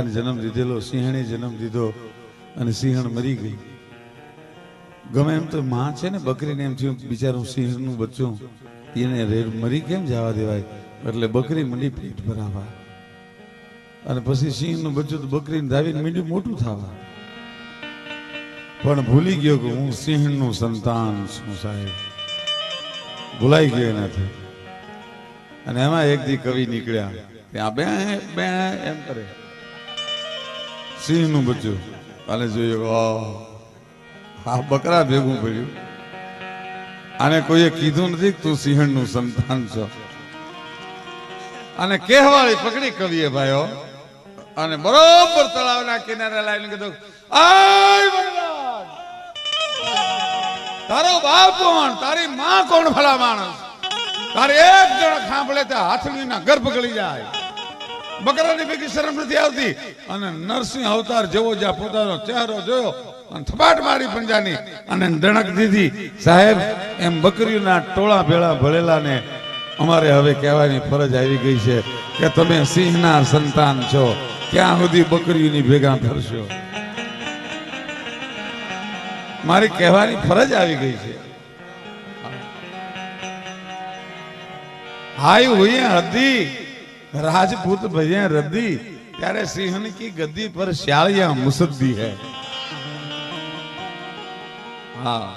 જન્મ દીધેલો, સિંહણે જન્મ દીધો અને સિંહણ મરી ગઈ. ગમે એમ તો માં છે ને, બકરીને એમ થયું, બિચારું સિંહણનું બચ્ચું, એને રેડ મરી કેમ જવા દેવાય? એટલે બકરી મંડી પેટ ભરાવા. અને પછી સિંહનું બચ્ચું તો બકરીને ધાવીને મીંડું મોટું થવા. પણ ભૂલી ગયો કે હું સિંહણનું સંતાન છું સાહેબ. ભૂલાઈ ગયો એનાથી. અને એમાં એક દી કવિ નીકળ્યા ત્યાં બે બે, એમ કરે. સિંહનું બચ્ચું અને જોયું આ બકરા ભેગું પડ્યું. આને કોઈએ કીધું નથી તું સિંહણનું સંતાન છો. અને કહેવાળી પકડી કવિએ ભાઈઓ, અને બરોબર તળાવના કિનારે લાવીને કીધું તારો બાપ કોણ? તારી માં કોણ ભલા માણસ? તારે એક જણ ખાંભળે તે હાથણીના ગર્ભ ગળી જાય. બકરાની ભેગી શરમ નથી આવતી. અને નરસિંહ અવતાર જેવો જ્યાં પોતાનો ચહેરો જોયો અને થપાટ મારી પંજાની અને દણક દીધી. સાહેબ, એમ બકરીના ટોળા ભેળા ભળેલાને અમારે હવે કહેવાની ફરજ આવી ગઈ છે કે તમે સિંહના સંતાન છો. ત્યાં સુધી બકરીઓની ભેગા ફરશો. મારી કહેવાની ફરજ આવી ગઈ છે. હાય, હોય હતી राजपूत भैया रद्दी ત્યારે સિંહણ કી ગદ્દી પર શાળિયા મુસદ્દી હૈ હા